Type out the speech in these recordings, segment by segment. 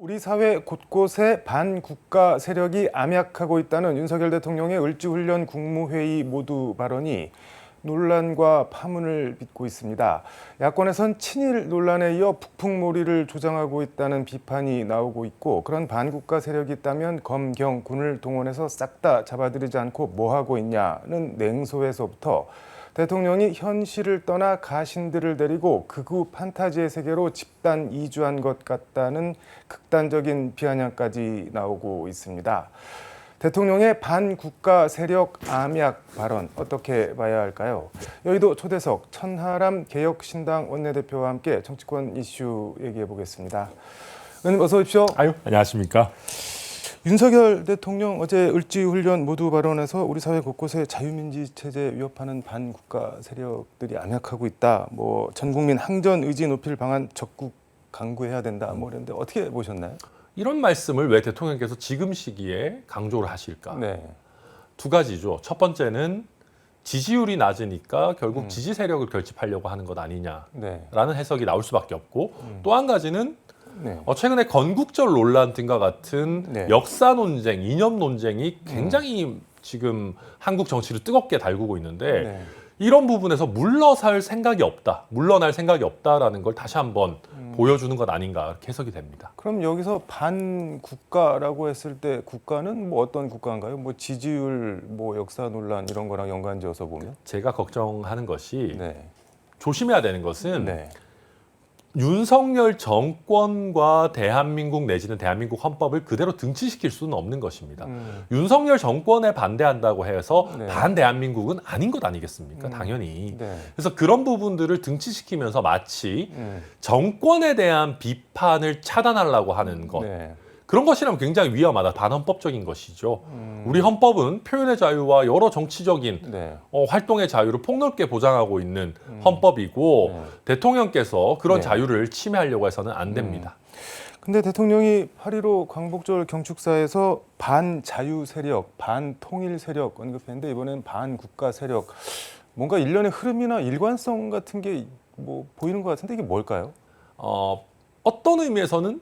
우리 사회 곳곳에 반국가 세력이 암약하고 있다는 윤석열 대통령의 을지훈련 국무회의 모두 발언이 논란과 파문을 빚고 있습니다. 야권에선 친일 논란에 이어 북풍몰이를 조장하고 있다는 비판이 나오고 있고 그런 반국가 세력이 있다면 검경 군을 동원해서 싹 다 잡아들이지 않고 뭐 하고 있냐는 냉소에서부터 대통령이 현실을 떠나 가신들을 데리고 극우 판타지의 세계로 집단 이주한 것 같다는 극단적인 비아냥까지 나오고 있습니다. 대통령의 반국가 세력 암약 발언 어떻게 봐야 할까요? 여의도 초대석 천하람 개혁신당 원내대표와 함께 정치권 이슈 얘기해 보겠습니다. 의원님 어서 오십시오. 아유, 안녕하십니까? 윤석열 대통령 어제 을지훈련 모두 발언에서 우리 사회 곳곳에 자유민주 체제 위협하는 반국가 세력들이 암약하고 있다. 뭐 전국민 항전 의지 높일 방안 적극 강구해야 된다. 뭐 이런데 어떻게 보셨나요? 이런 말씀을 왜 대통령께서 지금 시기에 강조를 하실까? 네. 두 가지죠. 첫 번째는 지지율이 낮으니까 결국 음. 지지 세력을 결집하려고 하는 것 아니냐라는 네. 해석이 나올 수밖에 없고 음. 또한 가지는 네. 어, 최근에 건국절 논란 등과 같은 네. 역사 논쟁, 이념 논쟁이 굉장히 지금 한국 정치를 뜨겁게 달구고 있는데 네. 이런 부분에서 물러설 생각이 없다, 물러날 생각이 없다라는 걸 다시 한번 음. 보여주는 것 아닌가 이렇게 해석이 됩니다. 그럼 여기서 반 국가라고 했을 때 국가는 뭐 어떤 국가인가요? 뭐 지지율, 뭐 역사 논란 이런 거랑 연관지어서 보면? 제가 걱정하는 것이 네. 조심해야 되는 것은 네. 윤석열 정권과 대한민국 내지는 대한민국 헌법을 그대로 등치시킬 수는 없는 것입니다. 음. 윤석열 정권에 반대한다고 해서 네. 반 대한민국은 아닌 것 아니겠습니까? 음. 당연히. 네. 그래서 그런 부분들을 등치시키면서 마치 음. 정권에 대한 비판을 차단하려고 하는 것 네. 그런 것이라면 굉장히 위험하다 반헌법적인 것이죠. 음. 우리 헌법은 표현의 자유와 여러 정치적인 네. 어, 활동의 자유를 폭넓게 보장하고 있는 음. 헌법이고 네. 대통령께서 그런 네. 자유를 침해하려고 해서는 안 됩니다. 근데 대통령이 8.15 광복절 경축사에서 반자유 세력, 반통일 세력 언급했는데 이번엔 반국가 세력 뭔가 일련의 흐름이나 일관성 같은 게 뭐 보이는 것 같은데 이게 뭘까요? 어, 어떤 의미에서는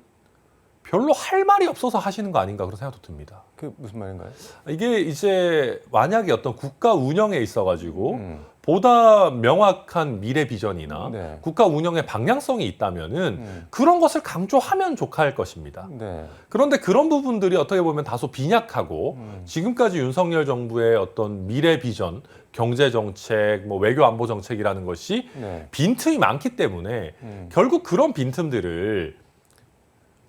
별로 할 말이 없어서 하시는 거 아닌가 그런 생각도 듭니다. 그게 무슨 말인가요? 이게 이제 만약에 어떤 국가 운영에 있어 가지고 음. 보다 명확한 미래 비전이나 네. 국가 운영의 방향성이 있다면은 음. 그런 것을 강조하면 족할 것입니다. 네. 그런데 그런 부분들이 어떻게 보면 다소 빈약하고 음. 지금까지 윤석열 정부의 어떤 미래 비전, 경제 정책, 뭐 외교 안보 정책이라는 것이 네. 빈틈이 많기 때문에 음. 결국 그런 빈틈들을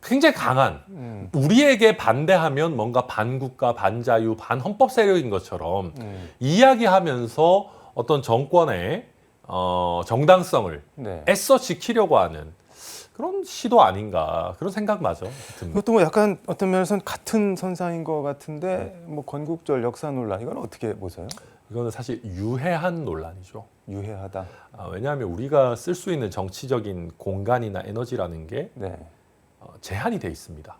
굉장히 강한 음. 우리에게 반대하면 뭔가 반국가, 반자유, 반헌법 세력인 것처럼 음. 이야기하면서 어떤 정권의 어, 정당성을 네. 애써 지키려고 하는 그런 시도 아닌가 그런 생각마저 듭니다. 이것도 뭐 약간 어떤 면에서는 같은 선상인 것 같은데 뭐 건국절 역사 논란 이건 어떻게 보세요? 이거는 사실 유해한 논란이죠. 유해하다. 아, 왜냐하면 우리가 쓸 수 있는 정치적인 공간이나 에너지라는 게 네. 어, 제한이 돼 있습니다.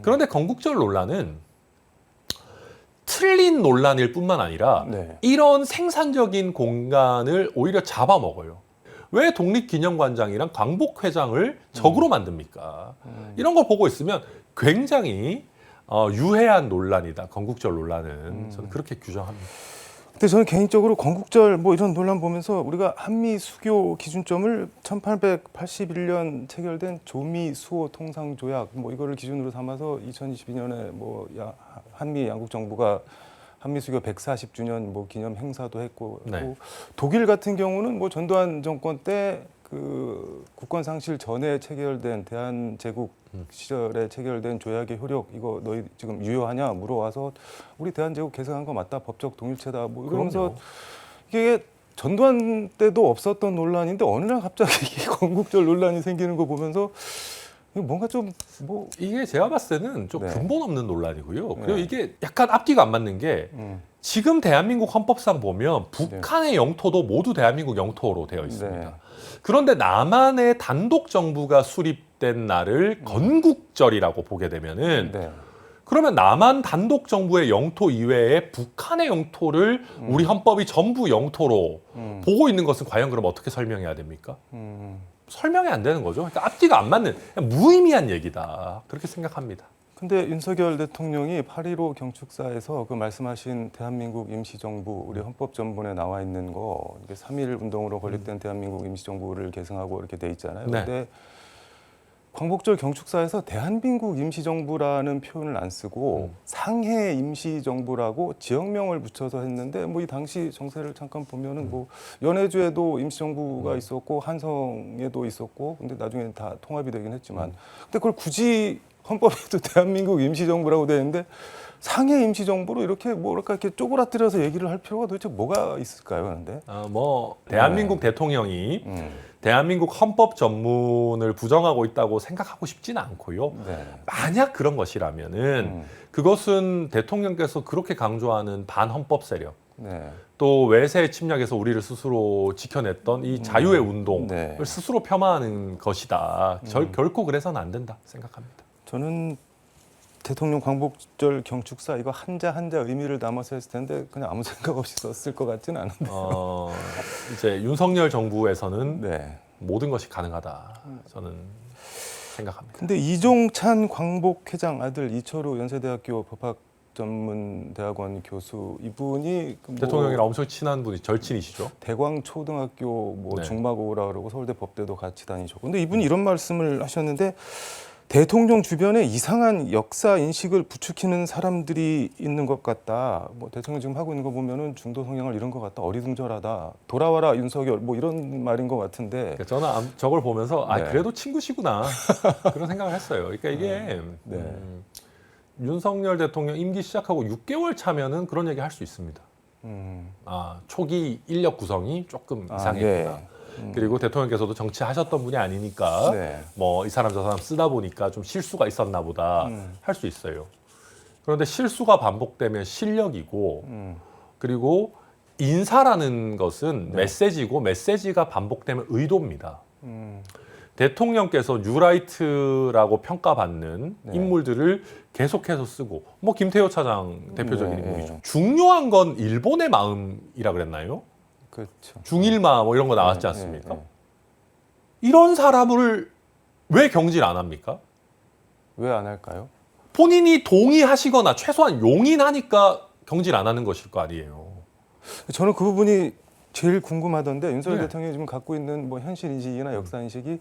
그런데 건국절 논란은 틀린 논란일 뿐만 아니라 네. 이런 생산적인 공간을 오히려 잡아먹어요. 왜 독립기념관장이랑 광복회장을 적으로 만듭니까? 음. 이런 걸 보고 있으면 굉장히 어, 유해한 논란이다. 건국절 논란은 저는 그렇게 규정합니다. 근데 저는 개인적으로 건국절 뭐 이런 논란 보면서 우리가 한미 수교 기준점을 1881년 체결된 조미 수호 통상 조약 뭐 이거를 기준으로 삼아서 2022년에 뭐 야- 한미 양국 정부가 한미 수교 140주년 뭐 기념 행사도 했고 네. 또 독일 같은 경우는 뭐 전두환 정권 때 그 국권 상실 전에 체결된 대한 제국 음. 시절에 체결된 조약의 효력 이거 너희 지금 유효하냐 물어와서 우리 대한 제국 개성한 거 맞다 법적 동일체다 뭐 이러면서 그럼요. 이게 전두환 때도 없었던 논란인데 어느 날 갑자기 이게 건국절 논란이 생기는 거 보면서 뭔가 좀 뭐 이게 제가 봤을 때는 좀 네. 근본 없는 논란이고요. 그리고 네. 이게 약간 앞뒤가 안 맞는 게 음, 지금 대한민국 헌법상 보면 북한의 영토도 모두 대한민국 영토로 되어 있습니다. 네. 그런데 남한의 단독 정부가 수립된 날을 음. 건국절이라고 보게 되면은 네. 그러면 남한 단독 정부의 영토 이외에 북한의 영토를 우리 헌법이 전부 영토로 음, 보고 있는 것은 과연 그럼 어떻게 설명해야 됩니까? 음, 설명이 안 되는 거죠. 그러니까 앞뒤가 안 맞는 무의미한 얘기다. 그렇게 생각합니다. 근데 윤석열 대통령이 8.15 경축사에서 그 말씀하신 대한민국 임시정부 우리 헌법전문에 나와 있는 거 이게 3.1 운동으로 건립된 대한민국 임시정부를 계승하고 이렇게 돼 있잖아요. 네. 근데 광복절 경축사에서 대한민국 임시정부라는 표현을 안 쓰고 음. 상해 임시정부라고 지역명을 붙여서 했는데 뭐 이 당시 정세를 잠깐 보면은 뭐 연해주에도 임시정부가 음. 있었고 한성에도 있었고 근데 나중에는 다 통합이 되긴 했지만 음. 근데 그걸 굳이 헌법에도 대한민국 임시정부라고 돼 있는데 상해 임시정부로 이렇게 뭐랄까 이렇게 쪼그라뜨려서 얘기를 할 필요가 도대체 뭐가 있을까요? 그런데 아, 뭐 대한민국 대통령이 음. 대한민국 헌법 전문을 부정하고 있다고 생각하고 싶지는 않고요. 네. 만약 그런 것이라면은 음. 그것은 대통령께서 그렇게 강조하는 반헌법 세력 네. 또 외세 침략에서 우리를 스스로 지켜냈던 이 자유의 운동을 네. 스스로 폄하하는 것이다. 절, 음. 결코 그래서는 안 된다 생각합니다. 저는 대통령 광복절 경축사 이거 한자 한자 의미를 담아서 했을 텐데 그냥 아무 생각 없이 썼을 것 같지는 않은데. 어, 이제 윤석열 정부에서는 네. 모든 것이 가능하다. 저는 생각합니다. 근데 이종찬 광복회장 아들 이철우 연세대학교 법학 전문대학원 교수 이분이 그뭐 대통령이랑 엄청 친한 분이 절친이시죠. 대광 초등학교 뭐 네. 중마고라 그러고 서울대 법대도 같이 다니셨고 근데 이분이 이런 말씀을 하셨는데 대통령 주변에 이상한 역사 인식을 부추기는 사람들이 있는 것 같다. 뭐 대통령 지금 하고 있는 거 보면은 중도 성향을 잃은 것 같다. 어리둥절하다. 돌아와라 윤석열 뭐 이런 말인 것 같은데. 그러니까 저는 암- 저걸 보면서 아 네. 그래도 친구시구나 그런 생각을 했어요. 그러니까 이게 네. 음, 윤석열 대통령 임기 시작하고 6개월 차면은 그런 얘기 할 수 있습니다. 음. 아 초기 인력 구성이 조금 아, 이상했구나. 네. 음. 그리고 대통령께서도 정치하셨던 분이 아니니까 네. 뭐 이 사람 저 사람 쓰다 보니까 좀 실수가 있었나 보다 음. 할수 있어요. 그런데 실수가 반복되면 실력이고 음. 그리고 인사라는 것은 네. 메시지고 메시지가 반복되면 의도입니다. 음. 대통령께서 뉴라이트라고 평가받는 네. 인물들을 계속해서 쓰고 뭐 김태호 차장 대표적인 네, 인물이죠. 네. 중요한 건 일본의 마음이라 그랬나요? 그렇죠. 중일마 뭐 이런 거 나왔지 네, 않습니까? 네, 네. 이런 사람을 왜 경질 안 합니까? 왜 안 할까요? 본인이 동의하시거나 최소한 용인하니까 경질 안 하는 것일 거 아니에요. 저는 그 부분이 제일 궁금하던데 윤석열 네. 대통령이 지금 갖고 있는 뭐 현실 인식이나 역사 인식이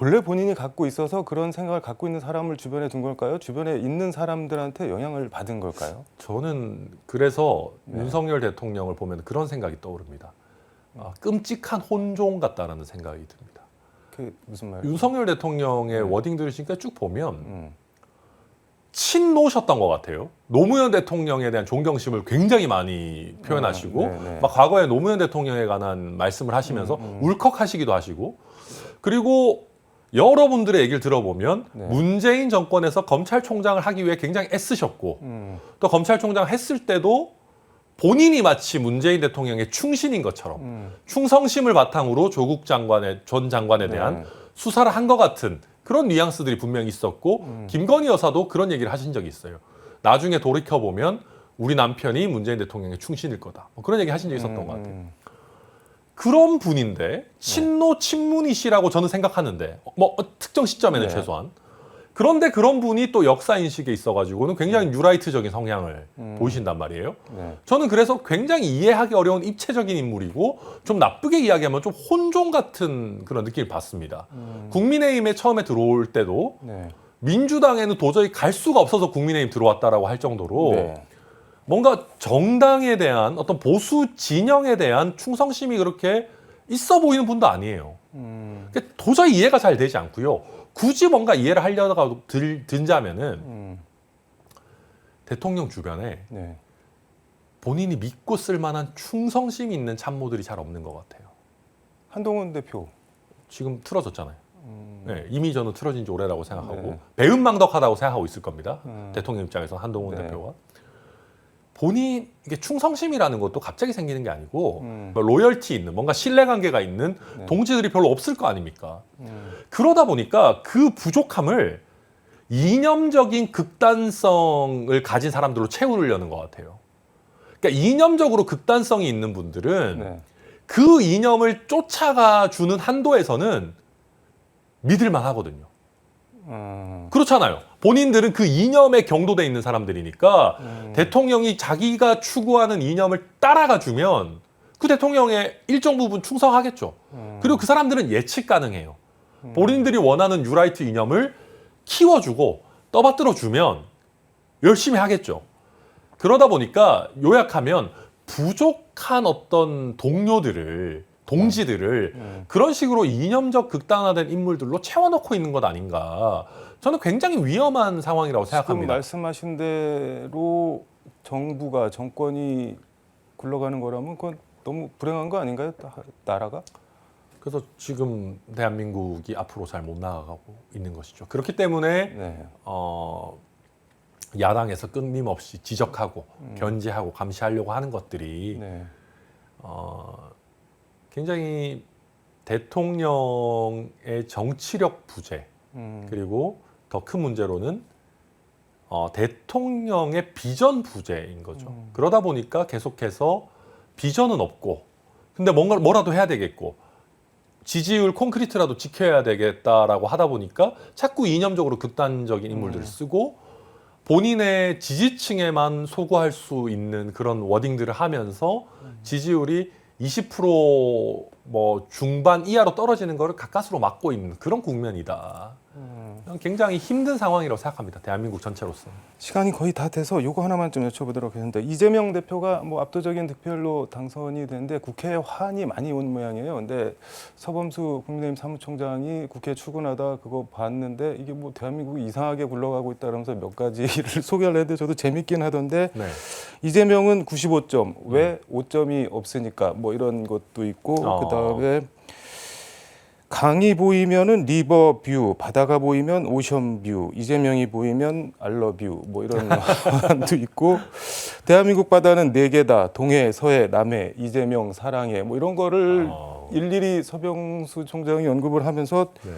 본래 본인이 갖고 있어서 그런 생각을 갖고 있는 사람을 주변에 둔 걸까요? 주변에 있는 사람들한테 영향을 받은 걸까요? 저는 그래서 네. 윤석열 대통령을 보면 그런 생각이 떠오릅니다. 아, 끔찍한 혼종 같다라는 생각이 듭니다. 그 무슨 말? 윤석열 대통령의 네. 워딩 들으시니까 쭉 보면 음. 친노셨던 것 같아요. 노무현 대통령에 대한 존경심을 굉장히 많이 표현하시고 네, 네. 막 과거에 노무현 대통령에 관한 말씀을 하시면서 음, 음. 울컥하시기도 하시고 그리고 여러분들의 얘기를 들어보면 네. 문재인 정권에서 검찰총장을 하기 위해 굉장히 애쓰셨고 음. 또 검찰총장 했을 때도 본인이 마치 문재인 대통령의 충신인 것처럼 음. 충성심을 바탕으로 조국 장관의 전 장관에 대한 네. 수사를 한 것 같은 그런 뉘앙스들이 분명히 있었고 음. 김건희 여사도 그런 얘기를 하신 적이 있어요. 나중에 돌이켜 보면 우리 남편이 문재인 대통령의 충신일 거다. 뭐 그런 얘기 하신 적이 있었던 음, 것 같아요. 음. 그런 분인데 친노 친문이시라고 저는 생각하는데 뭐 어, 특정 시점에는 네. 최소한 그런데 그런 분이 또 역사 인식에 있어가지고는 굉장히 뉴라이트적인 성향을 음. 보이신단 말이에요. 네. 저는 그래서 굉장히 이해하기 어려운 입체적인 인물이고 좀 나쁘게 이야기하면 좀 혼종 같은 그런 느낌을 받습니다. 음. 국민의힘에 처음에 들어올 때도 네. 민주당에는 도저히 갈 수가 없어서 국민의힘 들어왔다라고 할 정도로 네. 뭔가 정당에 대한 어떤 보수 진영에 대한 충성심이 그렇게 있어 보이는 분도 아니에요. 음. 그러니까 도저히 이해가 잘 되지 않고요. 굳이 뭔가 이해를 하려다가 들, 든자면은 음. 대통령 주변에 네. 본인이 믿고 쓸 만한 충성심이 있는 참모들이 잘 없는 것 같아요. 한동훈 대표. 지금 틀어졌잖아요. 음. 네, 이미 저는 틀어진 지 오래라고 생각하고 네. 배은망덕하다고 생각하고 있을 겁니다. 음. 대통령 입장에서 한동훈 네. 대표가 본인 이게 충성심이라는 것도 갑자기 생기는 게 아니고 음. 뭐 로열티 있는 뭔가 신뢰 관계가 있는 네. 동지들이 별로 없을 거 아닙니까? 음. 그러다 보니까 그 부족함을 이념적인 극단성을 가진 사람들로 채우려는 것 같아요. 그러니까 이념적으로 극단성이 있는 분들은 네. 그 이념을 쫓아가 주는 한도에서는 믿을만 하거든요. 음, 그렇잖아요. 본인들은 그 이념에 경도돼 있는 사람들이니까 음. 대통령이 자기가 추구하는 이념을 따라가 주면 그 대통령의 일정 부분 충성하겠죠. 음. 그리고 그 사람들은 예측 가능해요. 본인들이 원하는 뉴라이트 이념을 키워주고 떠받들어 주면 열심히 하겠죠. 그러다 보니까 요약하면 부족한 어떤 동료들을 동지들을 음. 그런 식으로 이념적 극단화된 인물들로 채워넣고 있는 것 아닌가. 저는 굉장히 위험한 상황이라고 지금 생각합니다. 말씀하신 대로 정부가 정권이 굴러가는 거라면 그건 너무 불행한 거 아닌가요? 나- 나라가? 그래서 지금 대한민국이 앞으로 잘 못 나가고 있는 것이죠. 그렇기 때문에 네. 어, 야당에서 끊임없이 지적하고 견제하고 감시하려고 하는 것들이 네. 어, 굉장히 대통령의 정치력 부재 음. 그리고 더 큰 문제로는 어, 대통령의 비전 부재인 거죠. 음. 그러다 보니까 계속해서 비전은 없고, 근데 뭔가 뭐라도 해야 되겠고, 지지율 콘크리트라도 지켜야 되겠다라고 하다 보니까 자꾸 이념적으로 극단적인 인물들을 음. 쓰고 본인의 지지층에만 소구할 수 있는 그런 워딩들을 하면서 지지율이 20% 뭐 중반 이하로 떨어지는 것을 가까스로 막고 있는 그런 국면이다. 음. 굉장히 힘든 상황이라고 생각합니다. 대한민국 전체로서. 시간이 거의 다 돼서 요거 하나만 좀 여쭤보도록 하겠습니다. 이재명 대표가 뭐 압도적인 득표율로 당선이 됐는데 국회에 화환이 많이 온 모양이에요. 근데 서범수 국민의힘 사무총장이 국회 출근하다 그거 봤는데 이게 뭐 대한민국이 이상하게 굴러가고 있다면서 몇 가지를 소개를 했는데 저도 재밌긴 하던데 네. 이재명은 95점 왜 5점이 없으니까 뭐 이런 것도 있고 어. 그다음 에 강이 보이면은 리버 뷰 바다가 보이면 오션 뷰 이재명이 보이면 알러 뷰 뭐 이런 도 있고 대한민국 바다는 네 개다 동해 서해 남해 이재명 사랑해 뭐 이런 거를 어, 일일이 서병수 총장이 언급을 하면서 네.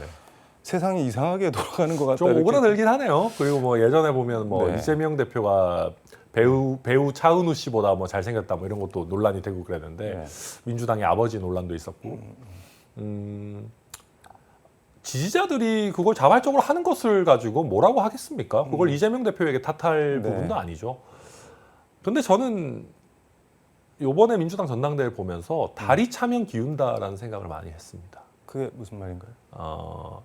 세상이 이상하게 돌아가는 것 같다 좀 이렇게. 오그라들긴 하네요. 그리고 뭐 예전에 보면 뭐 네. 이재명 대표가 배우 배우 차은우 씨보다 뭐 잘생겼다 뭐 이런 것도 논란이 되고 그랬는데 네. 민주당의 아버지 논란도 있었고 음, 지지자들이 그걸 자발적으로 하는 것을 가지고 뭐라고 하겠습니까? 그걸 이재명 대표에게 탓할 음. 네. 부분도 아니죠. 근데 저는 요번에 민주당 전당대회 보면서 다리 차면 기운다라는 생각을 많이 했습니다. 그게 무슨 말인가요? 어,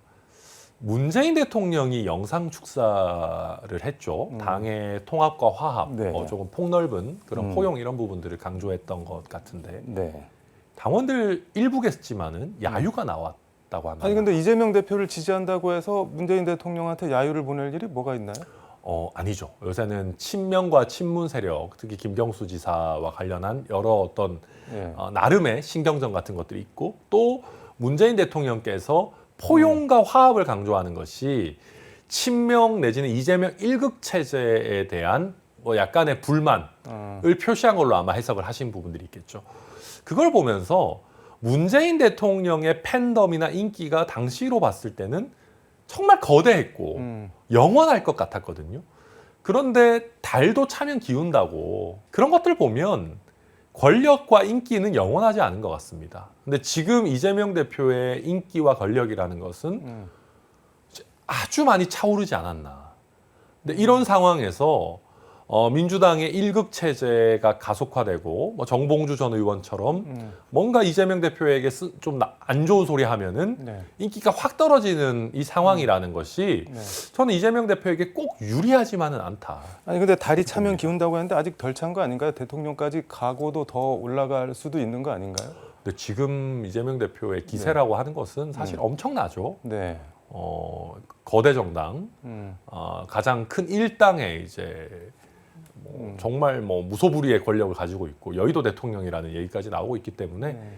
문재인 대통령이 영상 축사를 했죠. 음. 당의 통합과 화합, 네. 어, 조금 폭넓은 그런 음. 포용 이런 부분들을 강조했던 것 같은데 네. 당원들 일부겠지만은 야유가 나왔다고 합니다. 아니 근데 이재명 대표를 지지한다고 해서 문재인 대통령한테 야유를 보낼 일이 뭐가 있나요? 어, 아니죠. 요새는 친명과 친문 세력, 특히 김경수 지사와 관련한 여러 어떤 예. 어, 나름의 신경전 같은 것들이 있고 또 문재인 대통령께서 포용과 화합을 강조하는 것이 친명 내지는 이재명 일극 체제에 대한 뭐 약간의 불만을 어. 표시한 걸로 아마 해석을 하신 부분들이 있겠죠. 그걸 보면서 문재인 대통령의 팬덤이나 인기가 당시로 봤을 때는 정말 거대했고 음. 영원할 것 같았거든요. 그런데 달도 차면 기운다고 그런 것들 보면 권력과 인기는 영원하지 않은 것 같습니다. 근데 지금 이재명 대표의 인기와 권력이라는 것은 음. 아주 많이 차오르지 않았나. 근데 이런 상황에서 어, 민주당의 일극 체제가 가속화되고 뭐 정봉주 전 의원처럼 음. 뭔가 이재명 대표에게 좀 안 좋은 소리 하면은 네. 인기가 확 떨어지는 이 상황이라는 것이 네. 저는 이재명 대표에게 꼭 유리하지만은 않다. 아니 근데 다리 차면 기운다고 했는데 아직 덜 찬 거 아닌가요? 대통령까지 가고도 더 올라갈 수도 있는 거 아닌가요? 근데 지금 이재명 대표의 기세라고 하는 것은 사실 음. 엄청나죠. 네. 어, 거대 정당, 음. 어, 가장 큰 일당의 이제 뭐 음. 정말 뭐 무소불위의 권력을 가지고 있고 여의도 대통령이라는 얘기까지 나오고 있기 때문에 네.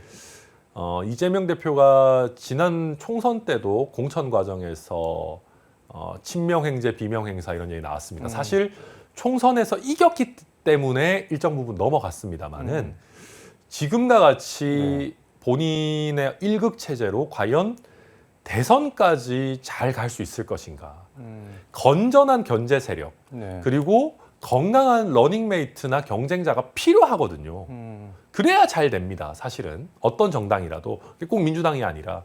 어, 이재명 대표가 지난 총선 때도 공천 과정에서 어, 친명 행제, 비명 행사 이런 얘기 나왔습니다. 음. 사실 총선에서 이겼기 때문에 일정 부분 넘어갔습니다만은 음. 지금과 같이 본인의 일극 체제로 과연 대선까지 잘 갈 수 있을 것인가? 음. 건전한 견제 세력 네. 그리고 건강한 러닝메이트나 경쟁자가 필요하거든요. 음. 그래야 잘 됩니다. 사실은 어떤 정당이라도 꼭 민주당이 아니라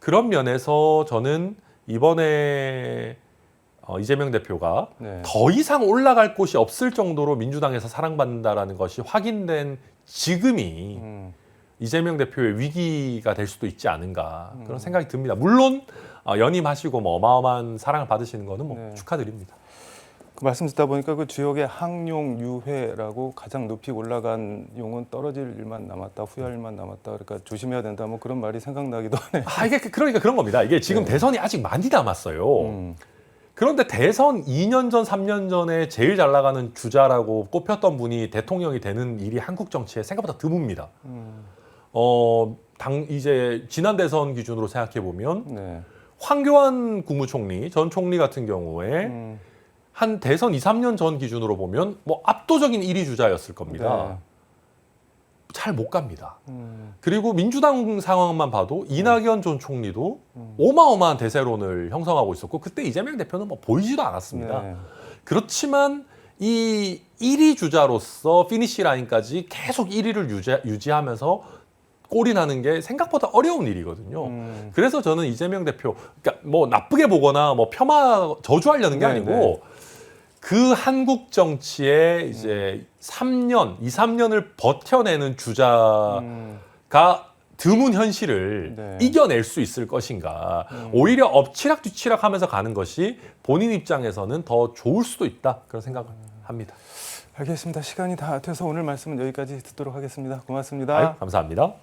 그런 면에서 저는 이번에 어, 이재명 대표가 네. 더 이상 올라갈 곳이 없을 정도로 민주당에서 사랑받는다라는 것이 확인된 지금이 음, 이재명 대표의 위기가 될 수도 있지 않은가 음. 그런 생각이 듭니다. 물론 어, 연임하시고 뭐 어마어마한 사랑을 받으시는 거는 뭐 네. 축하드립니다. 그 말씀 듣다 보니까 그 주역의 항용 유해라고 가장 높이 올라간 용은 떨어질 일만 남았다, 후회할 일만 남았다. 그러니까 조심해야 된다. 뭐 그런 말이 생각나기도 하네. 아 이게 그- 그러니까 그런 겁니다. 이게 지금 네. 대선이 아직 많이 남았어요. 음, 그런데 대선 2년 전, 3년 전에 제일 잘 나가는 주자라고 꼽혔던 분이 대통령이 되는 일이 한국 정치에 생각보다 드뭅니다. 음, 어, 당 이제 지난 대선 기준으로 생각해 보면 네. 황교안 국무총리 전 총리 같은 경우에 음, 한 대선 2, 3년 전 기준으로 보면 뭐 압도적인 1위 주자였을 겁니다. 잘못 갑니다. 네. 음, 그리고 민주당 상황만 봐도 이낙연 전 총리도 음. 어마어마한 대세론을 형성하고 있었고 그때 이재명 대표는 뭐 보이지도 않았습니다. 네. 그렇지만 이 1위 주자로서 피니시 라인까지 계속 1위를 유지, 유지하면서 골이 나는 게 생각보다 어려운 일이거든요. 음, 그래서 저는 이재명 대표, 그러니까 뭐 나쁘게 보거나 뭐 폄하 저주하려는 게 네, 아니고 네. 그 한국 정치에 이제 3년, 2, 3년을 버텨내는 주자가 음, 드문 현실을 네. 이겨낼 수 있을 것인가. 음. 오히려 엎치락 뒤치락 하면서 가는 것이 본인 입장에서는 더 좋을 수도 있다. 그런 생각을 합니다. 알겠습니다. 시간이 다 돼서 오늘 말씀은 여기까지 듣도록 하겠습니다. 고맙습니다. 아유, 감사합니다.